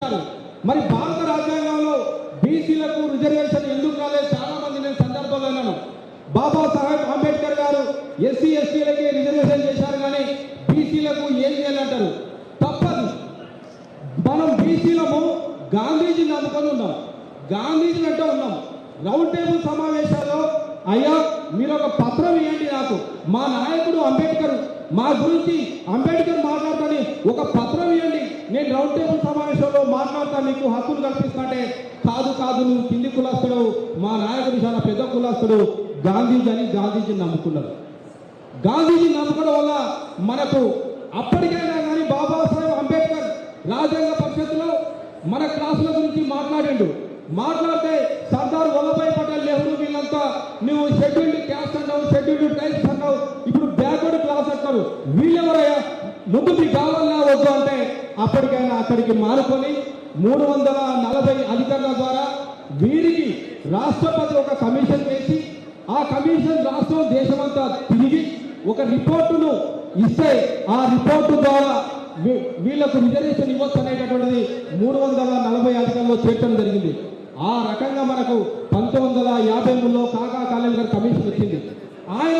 మరి భారత రాజ్యాంగంలో బీసీలకు రిజర్వేషన్ ఎందుకు రాలేదు చాలా మంది నేను సందర్భంలో విన్నాను బాబాసాహెబ్ అంబేద్కర్ గారు ఎస్సీ ఎస్టీలకి రిజర్వేషన్ చేశారు కానీ బీసీలకు ఏం చేయాలంటారు? తప్పదు. మనం బీసీలము గాంధీజీని నమ్ముకొని ఉన్నాం. గాంధీజీని అంటే ఉన్నాం. రౌండ్ టేబుల్ సమావేశాల్లో అయ్యా మీరు ఒక పత్రం ఇవ్వండి నాకు. మా నాయకుడు అంబేద్కర్ మా గురించి అంబేద్కర్ మాట్లాడతాని ఒక పత్రం నేను రౌండ్ టేబుల్ సమావేశంలో మాట్లాడతా నీకు హక్కులు కల్పిస్తాంటే కాదు కాదు నువ్వు కింది కులాస్తుడు మా నాయకుడు చాలా పెద్ద కులాస్తుడు. గాంధీజీ అని గాంధీజీని నమ్ముకున్నారు. గాంధీజీ నమ్మకం వల్ల మనకు అప్పటికైనా కానీ బాబాసాహెబ్ అంబేద్కర్ రాజ్యాంగ పరిషత్తులో మన క్లాసుల గురించి మాట్లాడిండు. మాట్లాడితే సర్దార్ వల్లభాయ్ పటేల్ నెహ్రూ వీళ్ళంతా నువ్వు షెడ్యూల్డ్ క్యాస్ట్ అన్నావు షెడ్యూల్డ్ ట్రైబ్స్ అన్నావు ఇప్పుడు బ్యాక్వర్డ్ క్లాస్ అంటారు. వీళ్ళెవరయ్యా? ముందు మీ కావాలన్నా వద్దు అంటే అప్పటికైనా అక్కడికి మారుకొని మూడు వందల నలభై అధికారుల ద్వారా వీరికి రాష్ట్రపతి ఒక కమిషన్ వేసి ఆ కమిషన్ రాష్ట్రం దేశమంతా తిరిగి ఒక రిపోర్టును ఇస్తే ఆ రిపోర్టు ద్వారా వీ- వీళ్ళకు రిజర్వేషన్ ఇవ్వచ్చు అనేటటువంటిది మూడు వందల నలభై అధికారంలో చేర్చడం జరిగింది. ఆ రకంగా మనకు పంతొమ్మిది వందల యాభై మూడులో కాకా కాలేజ్ గారు కమిషన్ వచ్చింది. ఆయన